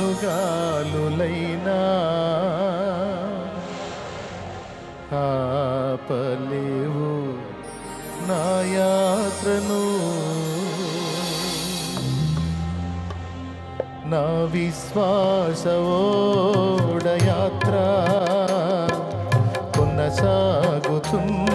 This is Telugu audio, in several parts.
గాలులైనా ఆపలేవు నా యాత్రను. నా విశ్వాసవోడయాత్ర కొనసాగుతుంది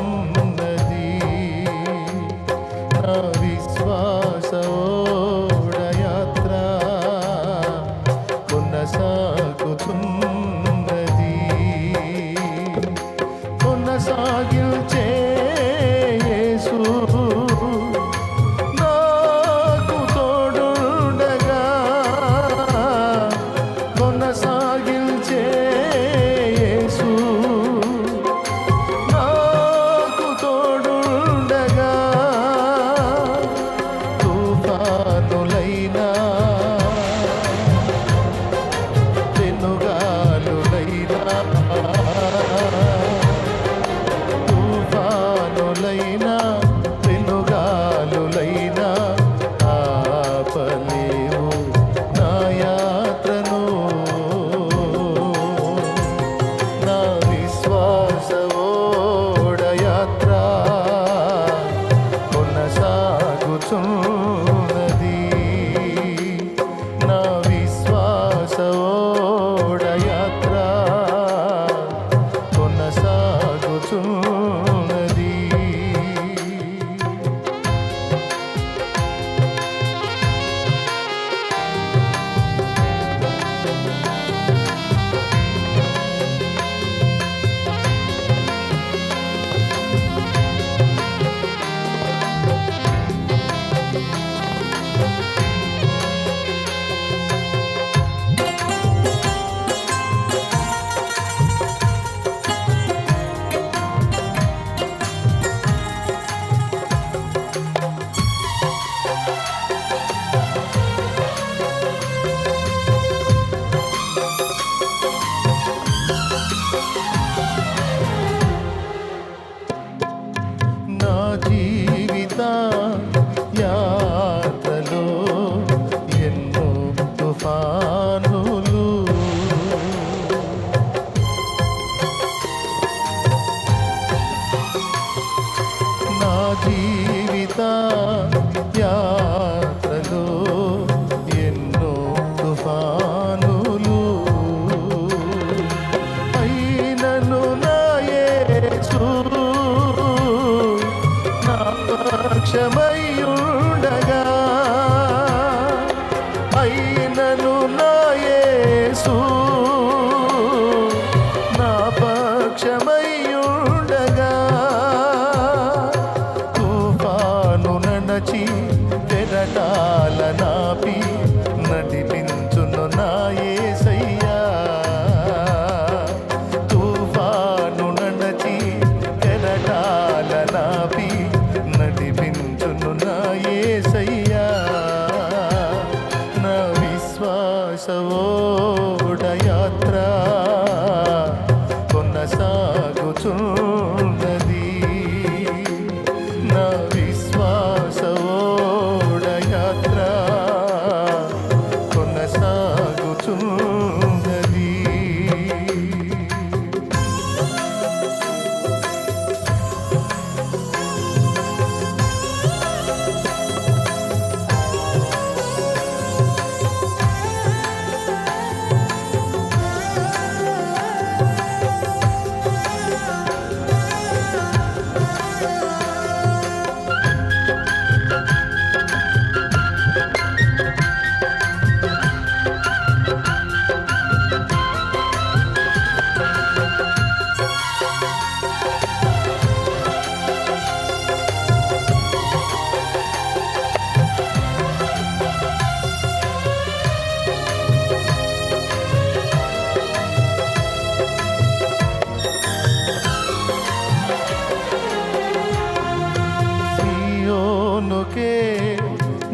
సాక్ష్యమై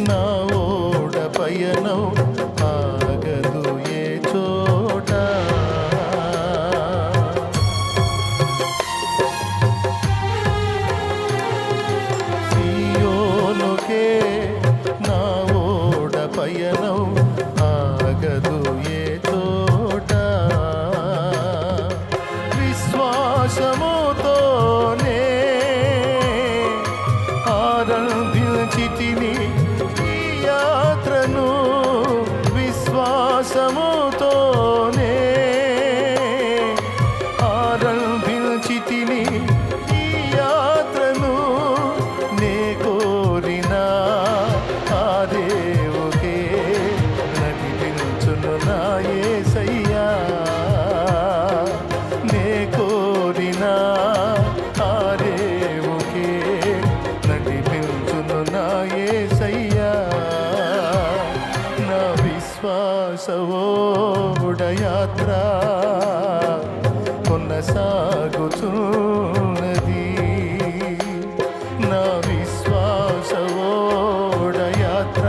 না యాత్ర కొనసాగుతున్నది నా యాత్ర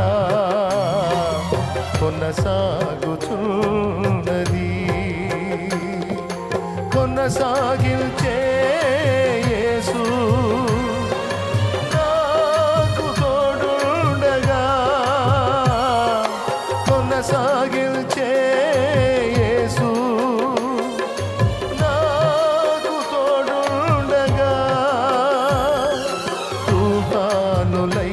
కొనసాగుతున్నది కొనసాగించే యేసు కనులై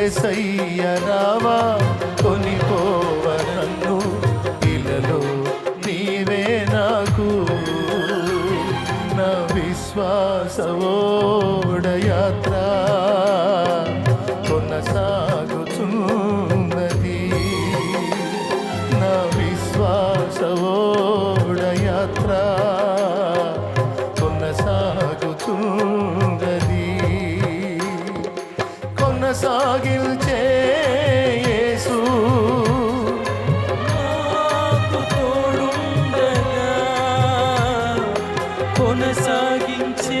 ఏసయ్య రావా? కొనసాగించే